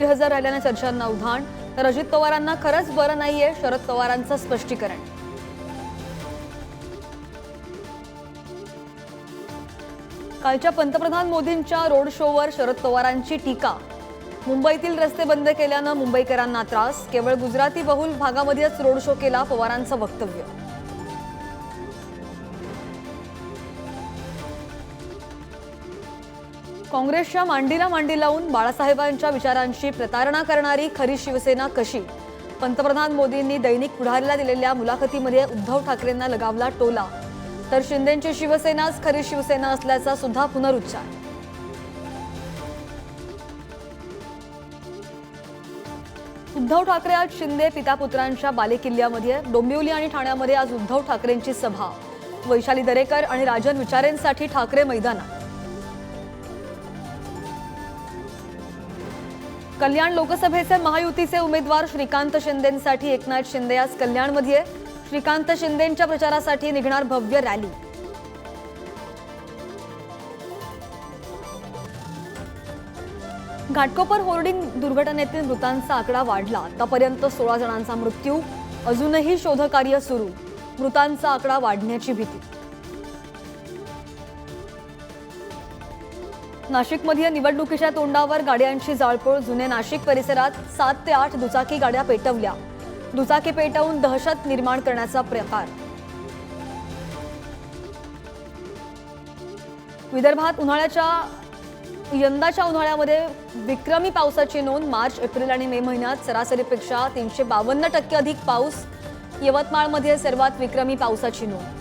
गैरहजर राहिल्याने चर्चांना उधाण तर अजित पवारांना खरंच बरं नाहीये शरद पवारांचं स्पष्टीकरण. कालच्या पंतप्रधान मोदींच्या रोड शोवर शरद पवारांची टीका. मुंबईतील रस्ते बंद केल्यानं मुंबईकरांना त्रास केवळ गुजराती बहुल भागामध्येच रोड शो केला पवारांचं वक्तव्य. काँग्रेसच्या मांडीला मांडी लावून बाळासाहेबांच्या विचारांची प्रतारणा करणारी खरी शिवसेना कशी? पंतप्रधान मोदींनी दैनिक पुढारीला दिलेल्या मुलाखतीमध्ये उद्धव ठाकरेंना लगावला टोला. तर शिंदेची शिवसेनाच खरी शिवसेना असल्याचा सुद्धा पुनरुच्चार. उद्धव ठाकरे आज शिंदे पितापुत्रांच्या बालेकिल्ल्यामध्ये डोंबिवली आणि ठाण्यामध्ये आज उद्धव ठाकरेंची सभा. वैशाली दरेकर आणि राजन विचारेंसाठी ठाकरे मैदानात. कल्याण लोकसभेचे महायुतीचे उमेदवार श्रीकांत शिंदेंसाठी एकनाथ शिंदे आज कल्याणमध्ये श्रीकांत शिंदेंच्या प्रचारासाठी निघणार भव्य रॅली. घाटकोपर होर्डिंग दुर्घटनेतील मृतांचा आकडा वाढला. आतापर्यंत सोळा जणांचा मृत्यू अजूनही शोधकार्य सुरू. मृतांचा आकडा वाढण्याची भीती. नाशिकमध्ये निवडणुकीच्या तोंडावर गाड्यांची जाळपोळ. जुने नाशिक परिसरात सात ते आठ दुचाकी गाड्या पेटवल्या. दुचाकी पेटवून दहशत निर्माण करण्याचा प्रकार. विदर्भात उन्हाळ्याच्या यंदाच्या उन्हाळ्यामध्ये विक्रमी पावसाची नोंद. मार्च एप्रिल आणि मे महिन्यात सरासरीपेक्षा तीनशे बावन्न टक्के अधिक पाऊस. यवतमाळमध्ये सर्वात विक्रमी पावसाची नोंद.